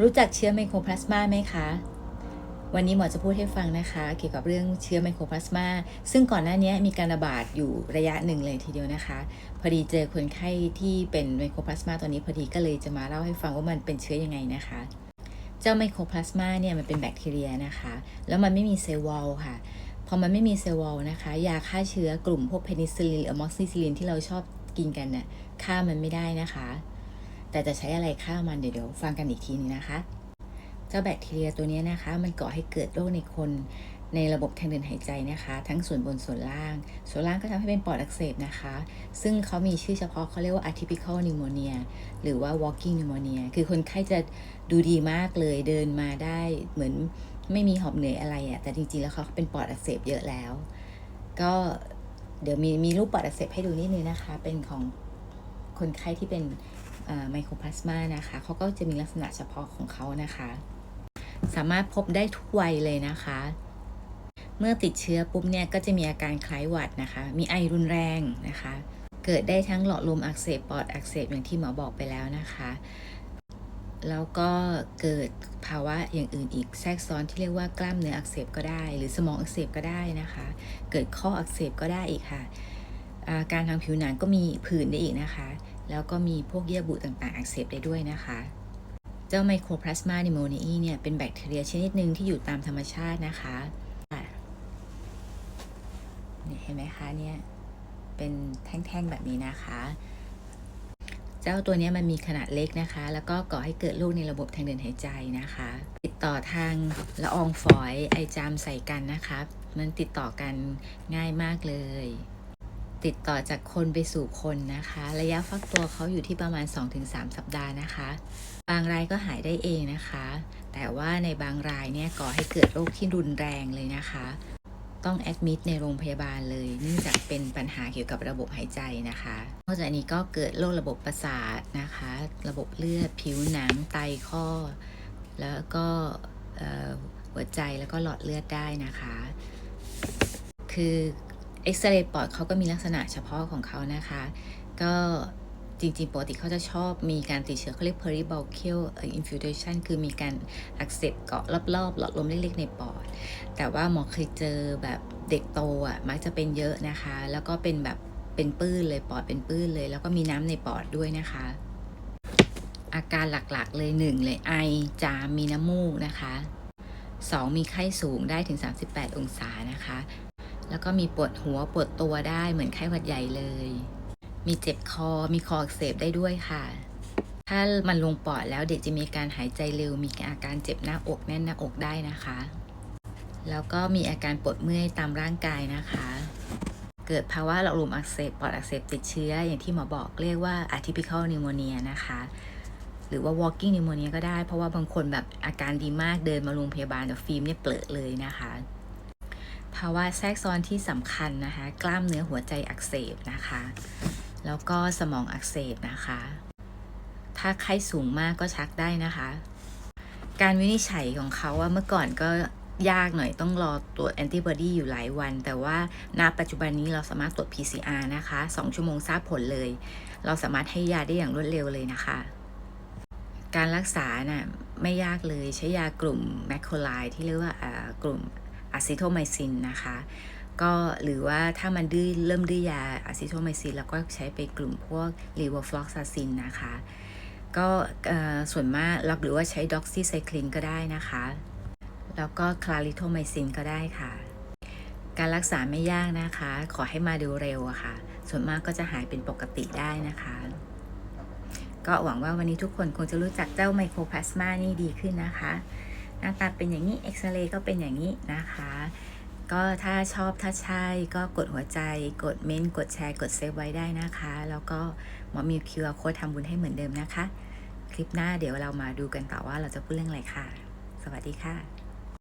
รู้จักเชื้อไมโครพลาสมาไหมคะ วันนี้หมอจะพูดให้ฟังนะคะ เกี่ยวกับเรื่องเชื้อไมโครพลาสมา ซึ่งก่อนหน้านี้มีการระบาดอยู่ระยะหนึ่งเลยทีเดียวนะคะ พอดีเจอคนไข้ที่เป็นไมโครพลาสมาตัวนี้พอดีก็เลยจะมาเล่าให้ฟังว่ามันเป็นเชื้อยังไงนะคะ เจ้าไมโครพลาสมาเนี่ยมันเป็นแบคทีเรียนะคะ แล้วมันไม่มีเซลล์วอลค่ะพอมันไม่มีเซลล์วอลนะคะ ยาฆ่าเชื้อกลุ่มพวกเพนิซิลินหรืออะม็อกซิซิลินที่เราชอบกินกันน่ะฆ่ามันไม่ได้นะคะ แต่จะใช้อะไรฆ่ามันเดี๋ยวฟังกันอีกทีนึงนะคะ เจ้าแบคทีเรียตัวนี้นะคะ มันก่อให้เกิดโรคในคนในระบบทางเดินหายใจนะคะ ทั้งส่วนบนส่วนล่าง ส่วนล่างก็ทำให้เป็นปอดอักเสบนะคะ ซึ่งเขามีชื่อเฉพาะเขาเรียกว่า atypical pneumonia หรือว่า walking pneumonia คือคนไข้จะดูดีมากเลยเดินมาได้เหมือนไม่มีหอบเหนื่อยอะไรอะ่ะแต่จริงๆแล้วเขาเป็นปอดอักเสบเยอะแล้ว ก็เดี๋ยวมีมีรูปปอดอักเสบให้ดูนิดนึงนะคะ เป็นของคนไข้ที่เป็น ไมโครพลาสมานะคะเขาก็จะมีลักษณะเฉพาะของเขานะคะ สามารถพบได้ทุกวัยเลยนะคะ เมื่อติดเชื้อปุ๊บเนี่ยก็จะมีอาการคล้ายหวัดนะคะ มีไอรุนแรงนะคะ เกิดได้ทั้งหลอดลมอักเสบปอดอักเสบอย่างที่หมอบอกไปแล้วนะคะแล้วก็เกิดภาวะอย่างอื่นอีกแทรกซ้อนที่เรียกว่ากล้ามเนื้ออักเสบก็ได้ หรือสมองอักเสบก็ได้นะคะ เกิดข้ออักเสบก็ได้อีกค่ะ อาการทางผิวหนังก็มีผื่นได้อีกนะคะ แล้วก็มีพวกเยื่อบุต่างๆ อักเสบได้ด้วยนะคะ เจ้าไมโครพลาสมานิโมเนียเนี่ยเป็นแบคทีเรียชนิดหนึ่งที่อยู่ตามธรรมชาตินะคะเห็นไหมคะเนี่ยเป็นแท่งๆแบบนี้นะคะ เจ้าตัวนี้มันมีขนาดเล็กนะคะ แล้วก็ก่อให้เกิดโรคในระบบทางเดินหายใจนะคะ ติดต่อทางละอองฝอยไอจามใส่กันนะคะ มันติดต่อกันง่ายมากเลย ติดต่อจากคนไปสู่คนนะคะ ระยะฟักตัวเขาอยู่ที่ประมาณ 2-3 สัปดาห์นะคะ บางรายก็หายได้เองนะคะ แต่ว่าในบางรายเนี่ยก่อให้เกิดโรคที่รุนแรงเลยนะคะ ต้องแอดมิดในโรงพยาบาลเลยเนื่องจากเป็นปัญหาเกี่ยวกับระบบหายใจนะคะนอกจากนี้ก็เกิดโรคระบบประสาทนะคะ ระบบเลือดผิวหนังไตข้อ แล้วก็หัวใจแล้วก็หลอดเลือดได้นะคะ คือ เอ็กซเรย์ปอดเขาก็มีลักษณะเฉพาะของเขานะคะ ก็จริงๆ ปกติเขาจะชอบมีการติดเชื้อเขาเรียก peribranchial infiltration คือมีการอักเสบเกาะรอบๆ หลอดลมเล็กๆ ในปอด แต่ว่าหมอเคยเจอแบบเด็กโตอะมักจะเป็นเยอะนะคะ แล้วก็เป็นแบบเป็นปื้นเลยปอดเป็นปื้นเลย แล้วก็มีน้ำในปอดด้วยนะคะ อาการหลักๆเลยหนึ่งเลยไอจามมีน้ำมูกนะคะ 2 มีไข้สูงได้ถึง 38 องศานะคะ แล้วก็มีปวดหัวปวดตัวได้เหมือนไข้หวัดใหญ่เลย มีเจ็บคอมีคออักเสบได้ด้วยค่ะ ถ้ามันลงปอดแล้วเด็กจะมีการหายใจเร็ว มีอาการเจ็บหน้าอกแน่นหน้าอกได้นะคะ แล้วก็มีอาการปวดเมื่อยตามร่างกายนะคะ เกิดภาวะหลอดลมอักเสบปอดอักเสบติดเชื้อ อย่างที่หมอบอกเรียกว่า atypical pneumonia นะคะหรือว่า walking pneumonia ก็ได้ เพราะว่าบางคนแบบอาการดีมากเดินมาโรงพยาบาลแต่ฟิล์มเนี่ยเปลอะเลยนะคะ ภาวะแทรกซ้อนที่สำคัญนะคะ กล้ามเนื้อหัวใจอักเสบนะคะ แล้วก็สมองอักเสบนะคะ ถ้าไข้สูงมากก็ชักได้นะคะ การวินิจฉัยของเขาว่าเมื่อก่อนก็ยากหน่อยต้องรอตรวจแอนติบอดีอยู่หลายวัน แต่ว่าณปัจจุบันนี้เราสามารถตรวจ PCR นะคะ 2 ชั่วโมงทราบผลเลย เราสามารถให้ยาได้อย่างรวดเร็วเลยนะคะ การรักษาน่ะไม่ยากเลยใช้ยากลุ่มแมคโครไลที่เรียกว่ากลุ่ม อะซิโทไมซินนะคะ ก็หรือว่าถ้ามันดื้อเริ่มดื้อยาอะซิโทไมซินแล้วก็ใช้ไปกลุ่มพวกลีโวฟลอกซาซินนะคะ ก็ส่วนมากเราหรือว่าใช้ด็อกซิไซคลินก็ได้นะคะ แล้วก็คลาริโทไมซินก็ได้ค่ะ การรักษาไม่ยากนะคะ ขอให้มาดูเร็วอะค่ะ ส่วนมากก็จะหายเป็นปกติได้นะคะก็หวังว่าวันนี้ทุกคนคงจะรู้จักเจ้าไมโครพลาสมานี่ดีขึ้นนะคะ หน้าตาเป็นอย่างนี้เอ็กซเรย์ก็เป็นอย่างนี้นะคะ ก็ถ้าชอบถ้าใช่ก็กดหัวใจ กดเม้นกดแชร์กดเซฟไว้ได้นะคะ แล้วก็หมอมีคิวอาร์โค้ดทำบุญให้เหมือนเดิมนะคะ คลิปหน้าเดี๋ยวเรามาดูกันต่อว่าเราจะพูดเรื่องอะไรค่ะ สวัสดีค่ะ